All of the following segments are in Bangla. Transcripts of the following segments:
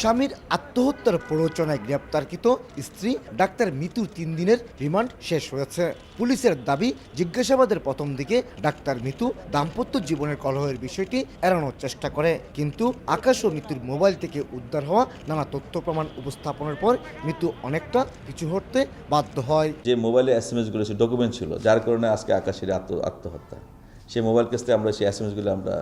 স্বামীর আত্মহত্যার প্ররোচনায় গ্রেপ্তারকৃত স্ত্রী ডাক্তার মিতুর তিন দিনের রিমান্ড শেষ হয়েছে। পুলিশের দাবি, জিজ্ঞাসাবাদের প্রথম দিকে ডাক্তার মিতু দাম্পত্য জীবনের কলহের বিষয়টি এড়ানোর চেষ্টা করে। কিন্তু আকাশ ও মিতুর মোবাইল থেকে উদ্ধার হওয়া নানা তথ্য প্রমাণ উপস্থাপনের পর মিতু অনেকটা পিছু হটতে বাধ্য হয়। যে মোবাইলে এস এম এসগুলো ছিল ডকুমেন্ট ছিল, যার কারণে আজকে আকাশের আত্ম, আত্মহত্যা। সেই মোবাইল কেসতে আমরা সেই এস এম এসগুলো আমরা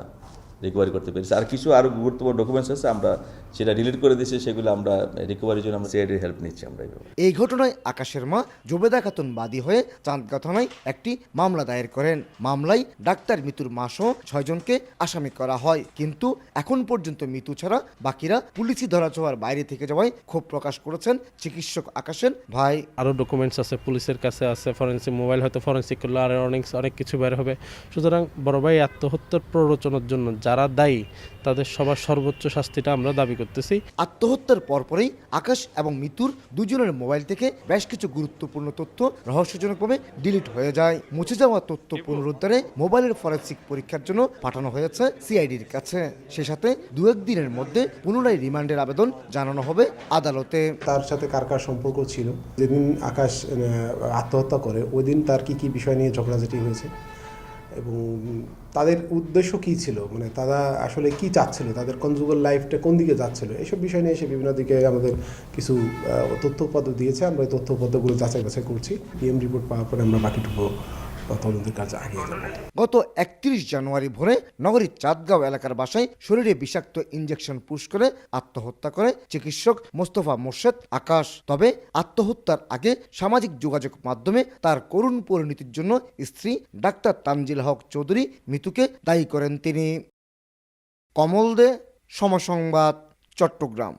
রিকভারি করতে পেরেছি। আর কিছু আরও গুরুত্বপূর্ণ ডকুমেন্টস আছে আমরা সেটা ডিলিট করে দিয়েছি সেগুলো আমরা রিকভারির জন্য আমরা সিআইডির হেল্প নিচ্ছি আমরা এই ঘটনায় আকাশের মা জোবেদা খাতুন বাদী হয়ে চাঁদগা থানায় একটি মামলা দায়ের করেন। মামলায় ডাক্তার মিতুর মা সহ ছয়জনকে আসামি করা হয়। কিন্তু এখন পর্যন্ত মিতু ছাড়া বাকিরা পুলিশি ধরাছোঁয়ার বাইরে থেকে যাওয়ায় ক্ষোভ প্রকাশ করেছেন চিকিৎসক আকাশের ভাই। আরও ডকুমেন্টস আছে পুলিশের কাছে আছে ফরেন্সিক মোবাইল হয়তো ফরেন্সিক করলে আরও অনেক অনেক কিছু বের হবে। সুতরাং বড় ভাই আত্মহত্যার প্ররোচনার জন্য যারা দায়ী তাদের সবার সর্বোচ্চ শাস্তিটা আমরা দাবি করতেছি। আত্মহত্যার পরপরই আকাশ এবং মিতুর দুজনের মোবাইল থেকে বেশ কিছু গুরুত্বপূর্ণ তথ্য রহস্যজনকভাবে ডিলিট হয়ে যায়। মুছে যাওয়া তথ্য পুনরুদ্ধারে মোবাইলের ফরেন্সিক পরীক্ষার জন্য পাঠানো হয়েছে সিআইডির কাছে। সে সাথে দু একদিনের মধ্যে পুনরায় রিমান্ডের আবেদন জানানো হবে আদালতে। তার সাথে কার কার সম্পর্ক ছিল? যেদিন আকাশ আত্মহত্যা করে ওই দিন তার কি কি বিষয় নিয়ে ঝগড়াঝাটি হয়েছে? এবং তাদের উদ্দেশ্য কি ছিল? মানে তারা আসলে কি চাচ্ছিল? তাদের কনজুগাল লাইফটা কোন দিকে যাচ্ছিল? এইসব বিষয় নিয়ে এসে বিভিন্ন দিকে আমাদের কিছু তথ্যপত্র দিয়েছে। আমরা এই তথ্যপত্রগুলো যাচাই বাছাই করছি। পিএম রিপোর্ট পাওয়ার পরে আমরা বাকিটুকু তদন্তের কাজ আগিয়ে গত একত্রিশ জানুয়ারি ভোরে নগরীর চাঁদগাঁও এলাকার বাসায় শরীরে বিষাক্ত ইঞ্জেকশন পুশ করে আত্মহত্যা করে চিকিৎসক মোস্তফা মোর্শেদ আকাশ। তবে আত্মহত্যার আগে সামাজিক যোগাযোগ মাধ্যমে তার করুণ পরিণতির জন্য স্ত্রী ডাক্তার তানজিল হক চৌধুরী মিতুকে দায়ী করেন তিনি। কমল দে, সমসংবাদ, চট্টগ্রাম।